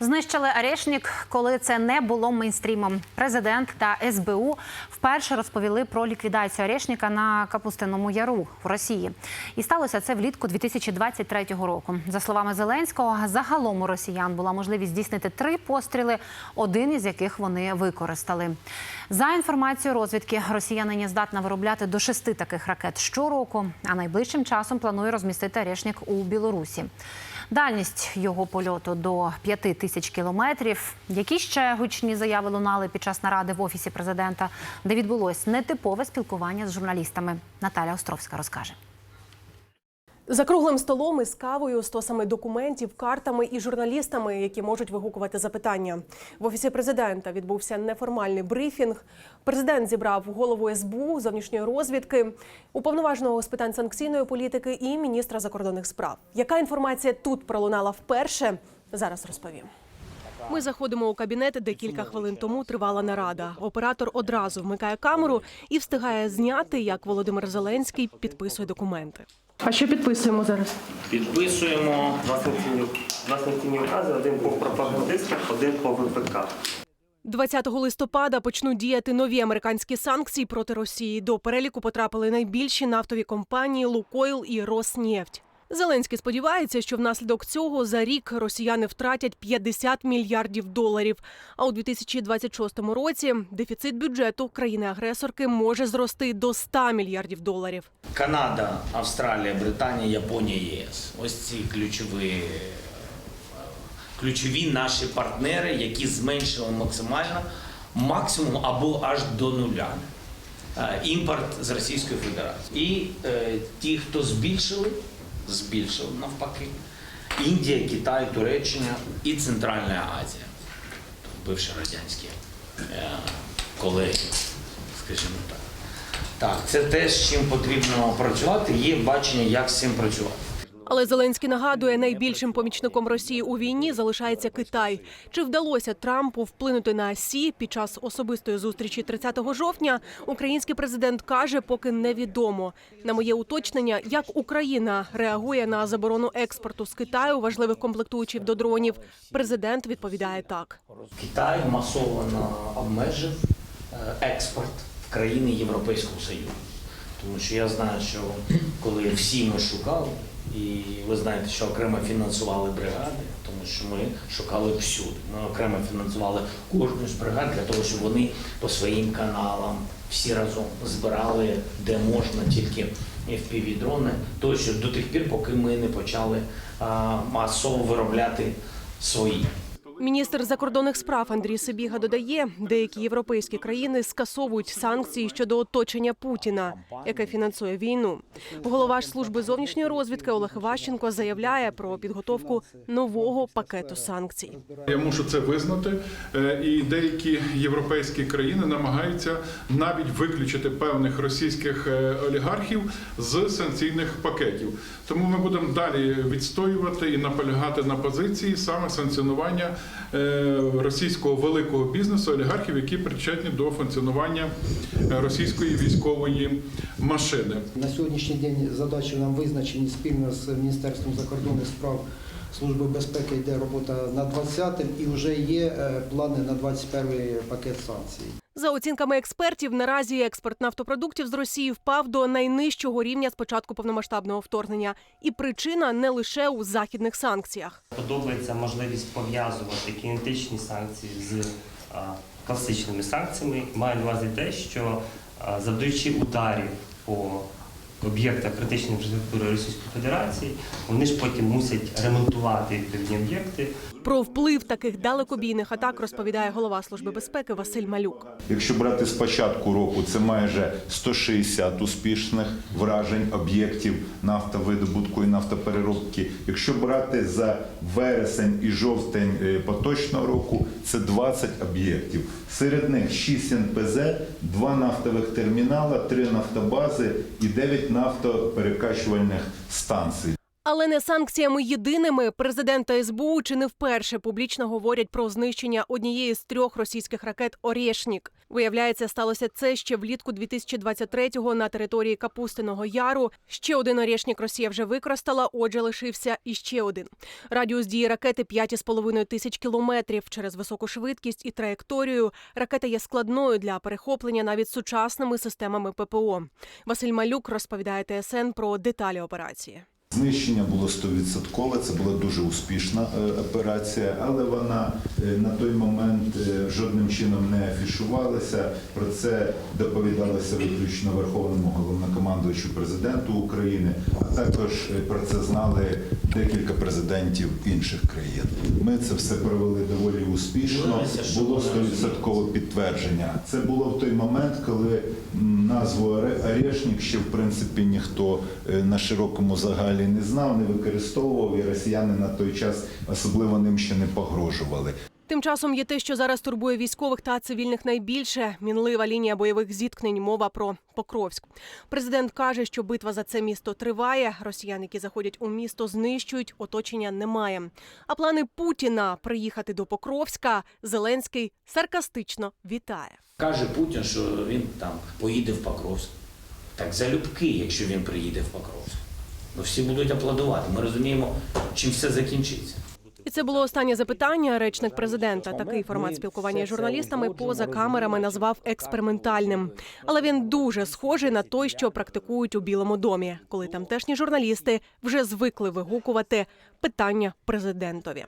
Знищили Арешнік, коли це не було мейнстрімом. Президент та СБУ вперше розповіли про ліквідацію Арешніка на Капустиному Яру в Росії. І сталося це влітку 2023 року. За словами Зеленського, загалом у росіян була можливість здійснити три постріли, один із яких вони використали. За інформацією розвідки, Росія нині здатна виробляти до шести таких ракет щороку, а найближчим часом планує розмістити Арешнік у Білорусі. Дальність його польоту до 5 тисяч кілометрів. Які ще гучні заяви лунали під час наради в офісі президента, де відбулось нетипове спілкування з журналістами. Наталя Островська розкаже. За круглим столом із кавою, стосами документів, картами і журналістами, які можуть вигукувати запитання. В офісі президента відбувся неформальний брифінг. Президент зібрав голову СБУ, зовнішньої розвідки, уповноваженого з питань санкційної політики і міністра закордонних справ. Яка інформація тут пролунала вперше? Зараз розповім. Ми заходимо у кабінет, де кілька хвилин тому тривала нарада. Оператор одразу вмикає камеру і встигає зняти, як Володимир Зеленський підписує документи. А що підписуємо зараз? Підписуємо Два санкційні, два санкційні укази, один по пропагандистах, один по ВПК. 20 листопада почнуть діяти нові американські санкції проти Росії. До переліку потрапили найбільші нафтові компанії Лукойл і Роснефть. Зеленський сподівається, що внаслідок цього за рік росіяни втратять 50 мільярдів доларів. А у 2026 році дефіцит бюджету країни-агресорки може зрости до 100 мільярдів доларів. Канада, Австралія, Британія, Японія, ЄС. Ось ці ключові, ключові наші партнери, які зменшили максимально максимум або аж до нуля. е, Імпорт з Російської Федерації. І е, ті, хто збільшили, збільшили навпаки. Індія, Китай, Туреччина і Центральна Азія, тобто бивші радянські е, колеги, скажімо так. Так, це те, з чим потрібно працювати. Є бачення, як з цим працювати. Але Зеленський нагадує, найбільшим помічником Росії у війні залишається Китай. Чи вдалося Трампу вплинути на Сі під час особистої зустрічі 30 жовтня? Український президент каже, поки невідомо. На моє уточнення, як Україна реагує на заборону експорту з Китаю важливих комплектуючих до дронів. Президент відповідає так. Китай масово обмежив е, експорт в країни Європейського Союзу. Тому що я знаю, що коли всі ми шукали, і ви знаєте, що окремо фінансували бригади, тому що ми шукали всюди. Ми окремо фінансували кожну з бригад для того, щоб вони по своїм каналам всі разом збирали, де можна тільки FPV-дрони, тощо до тих пір, поки ми не почали а, масово виробляти свої. Міністр закордонних справ Андрій Сибіга додає, деякі європейські країни скасовують санкції щодо оточення Путіна, яке фінансує війну. Голова ж служби зовнішньої розвідки Олег Ващенко заявляє про підготовку нового пакету санкцій. Я мушу це визнати, Е, і деякі європейські країни намагаються навіть виключити певних російських е, олігархів з санкційних пакетів. Тому ми будемо далі відстоювати і наполягати на позиції саме санкціонування російського великого бізнесу, олігархів, які причетні до функціонування е, російської військової машини. На сьогоднішній день задачі нам визначені спільно з Міністерством закордонних справ Служби безпеки йде робота над 20-м і вже є е, плани на 21-й пакет санкцій. За оцінками експертів, наразі експорт нафтопродуктів з Росії впав до найнижчого рівня з початку повномасштабного вторгнення. І причина не лише у західних санкціях. Подобається можливість пов'язувати кінетичні санкції з а, класичними санкціями. Маю на увазі те, що а, завдаючи ударів по об'єктах критичної інфраструктури Російської Федерації, вони ж потім мусять ремонтувати відповідні об'єкти. Про вплив таких далекобійних атак розповідає голова служби безпеки Василь Малюк. Якщо брати з початку року, це майже 160 успішних вражень об'єктів нафтовидобутку і нафтопереробки. Якщо брати за вересень і жовтень е, поточного року, це 20 об'єктів. Серед них 6 НПЗ, 2 нафтових термінала, 3 нафтобази і 9 нафтоперекачувальних станцій. Але не санкціями єдиними президент та СБУ чи не вперше публічно говорять про знищення однієї з трьох російських ракет «Орєшнік». Виявляється, сталося це ще влітку 2023-го на території Капустиного Яру. Ще один «Орєшнік» Росія вже використала, отже, лишився іще один. Радіус дії ракети 5,5 тисяч кілометрів. Через високу швидкість і траєкторію ракета є складною для перехоплення навіть сучасними системами ППО. Василь Малюк розповідає ТСН про деталі операції. Знищення було 100%, це була дуже успішна е, операція, але вона е, на той момент е, жодним чином не афішувалася. Про це доповідалося виключно Верховному головнокомандувачу президенту України, а також про це знали декілька президентів інших країн. Ми це все провели доволі успішно. Було вони 100% підтвердження. Це було в той момент, коли назву «Оре- Орешник ще в принципі ніхто е, на широкому загалі не знав, не використовував, і росіяни на той час особливо ним ще не погрожували. Тим часом є те, що зараз турбує військових та цивільних найбільше мінлива лінія бойових зіткнень. Мова про Покровськ. Президент каже, що битва за це місто триває. Росіян, які заходять у місто, знищують. Оточення немає. А плани Путіна приїхати до Покровська Зеленський саркастично вітає. Каже Путін, що він там поїде в Покровськ. Так залюбки, якщо він приїде в Покровськ. Бо всі будуть аплодувати. Ми розуміємо, чим все закінчиться. І це було останнє запитання. Речник президента такий формат спілкування з журналістами поза камерами назвав експериментальним. Але він дуже схожий на той, що практикують у Білому домі, коли тамтешні журналісти вже звикли вигукувати питання президентові.